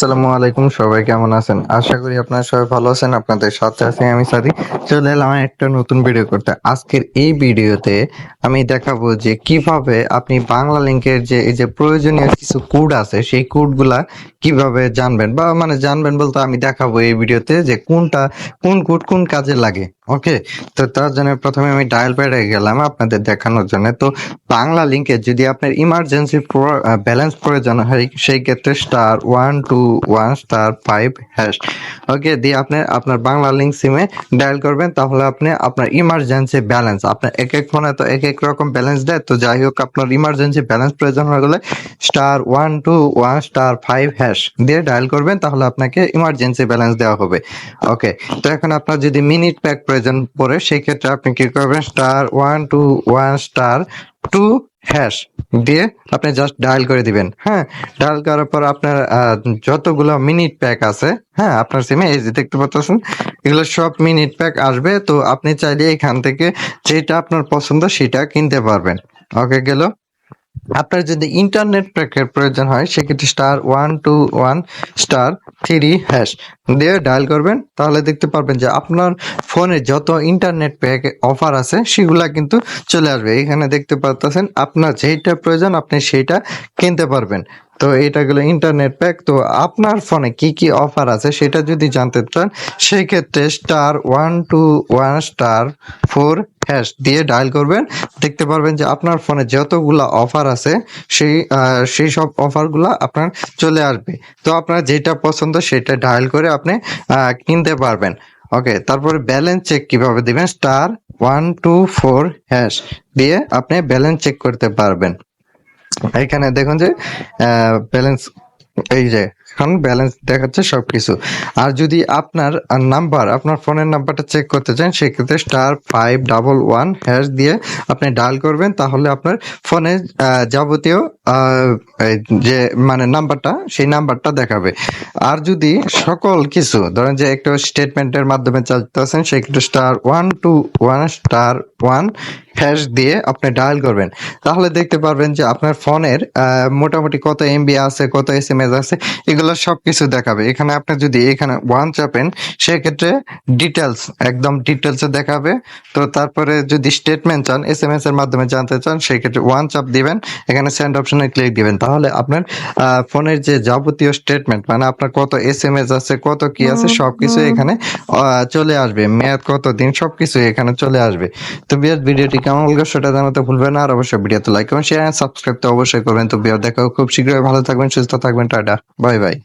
আসসালামু আলাইকুম, সবাই কেমন আছেন? আশা করি আপনারা সবাই ভালো আছেন, আপনাদের সাথে আছি আমি সাদি চলে এলাম একটা নতুন ভিডিও করতে। আজকের এই ভিডিওতে আমি দেখাবো যে কীভাবে আপনি বাংলা লিংকের যে, এই যে প্রয়োজনীয় কিছু কোড আছে, সেই কোডগুলা কীভাবে জানবেন বা মানে জানবেন বলতে আমি দেখাবো এই ভিডিওতে যে কোনটা, কোন কোড কোন কাজে লাগে। ওকে তো তার জন্য প্রথমে আমি ডায়াল প্যাডে গেলাম আপনাদের দেখানোর জন্য। তো বাংলা লিংকে যদি আপনার ইমার্জেন্সি ব্যালেন্স প্রয়োজন হয়, সেই ক্ষেত্রে star one two one star five hash okay দিয়ে আপনি আপনার বাংলা লিঙ্ক সিমে ডায়াল করবেন, তাহলে আপনি আপনার ইমার্জেন্সি ব্যালেন্স আপনার এক এক ফোনে তো এক এক রকম ব্যালেন্স দেয়। তো যাই হোক, আপনার ইমার্জেন্সি ব্যালেন্স প্রয়োজন হয়ে গেলে star one two one star five hash দিয়ে ডায়াল করবেন, তাহলে আপনাকে ইমার্জেন্সি ব্যালেন্স দেওয়া হবে। ওকে তো এখন আপনার যদি মিনিট প্যাক প্রয়োজন পড়ে সেই ক্ষেত্রে আপনি কি করবেন? Star one two one star two hash দিয়ে আপনি জাস্ট ডায়াল করে দিবেন। হ্যাঁ ডায়াল করার পর আপনার যতগুলো মিনিট প্যাক আছে হ্যাঁ আপনার সিমে এই যে দেখতে পাচ্ছেন, এগুলো সব মিনিট প্যাক আসবে। তো আপনি চাইলে এখান থেকে যেটা আপনার পছন্দ সেটা কিনতে পারবেন। ওকে গেল। আপনার যদি ইন্টারনেট প্যাকের প্রয়োজন হয়, সেক্ষেত্রে star one two one star three hash দিয়ে ডায়াল করবেন। তাহলে দেখতে পারবেন যে আপনার ফোনে যত ইন্টারনেট প্যাক অফার আছে, সেগুলা কিন্তু চলে আসবে। এখানে দেখতে পাচ্ছেন আপনার যেটা প্রয়োজন, আপনি সেইটা কিনতে পারবেন। তো এটা গেলো ইন্টারনেট প্যাক তো আপনার ফোনে কি কি অফার আছে, সেটা যদি জানতে চান, সেক্ষেত্রে star one two one star four hash দিয়ে ডায়াল করবেন। দেখতে পারবেন যে আপনার ফোনে যতগুলা অফার আছে, সেই সেই সব অফারগুলা আপনার চলে আসবে। তো আপনার যেটা পছন্দ সেটা ডায়াল করে আপনি কিনতে পারবেন। ওকে তারপরে ব্যালেন্স চেক কীভাবে দিবেন? Star one two four hash দিয়ে আপনি ব্যালেন্স চেক করতে পারবেন। এখানে দেখুন যে ব্যালেন্স এই যে এখন ব্যালেন্স দেখাচ্ছে সবকিছু। আর যদি আপনার নাম্বার আপনার ফোনের নাম্বারটা চেক করতে চান, সেক্ষেত্রে star five double one hash দিয়ে আপনি ডায়াল করবেন, তাহলে আপনার ফোনে যাবতীয় যে মানে নাম্বারটা সেই নাম্বারটা দেখাবে। আর যদি সকল কিছু, ধরেন যে একটা স্টেটমেন্টের মাধ্যমে চালাতেছেন সেক্ষেত্রে star one two one star one hash দিয়ে আপনি ডায়াল করবেন। তাহলে দেখতে পারবেন যে আপনার ফোনের মোটামুটি কত এমবি আছে কত এস এম এস আছে এগুলো সবকিছু দেখাবে। এখানে আপনি যদি এখানে ওয়ান চাপেন সেক্ষেত্রে ডিটেলস একদম ডিটেলসে দেখাবে। তো তারপরে যদি স্টেটমেন্ট চান এস এম এস এর মাধ্যমে জানতে চান সেক্ষেত্রে ওয়ান চাপ দিবেন এখানে সেন্ড অপশনে ক্লিক দিবেন। তাহলে আপনার আহ, ফোনের যে যাবতীয় স্টেটমেন্ট মানে আপনার কত এস এম এস আছে কত কি আছে সবকিছু এখানে চলে আসবে। মেয়াদ কত দিন সবকিছু এখানে চলে আসবে। তো বিয়ার ভিডিওটি কেমন লাগল সেটা জানাতে ভুলবেন আর অবশ্যই ভিডিওতে লাইক এবং শেয়ার সাবস্ক্রাইব তো অবশ্যই করবেন। তো দেখা খুব শীঘ্রই। ভালো থাকবেন, সুস্থ থাকবেন, টাটা। Bye bye.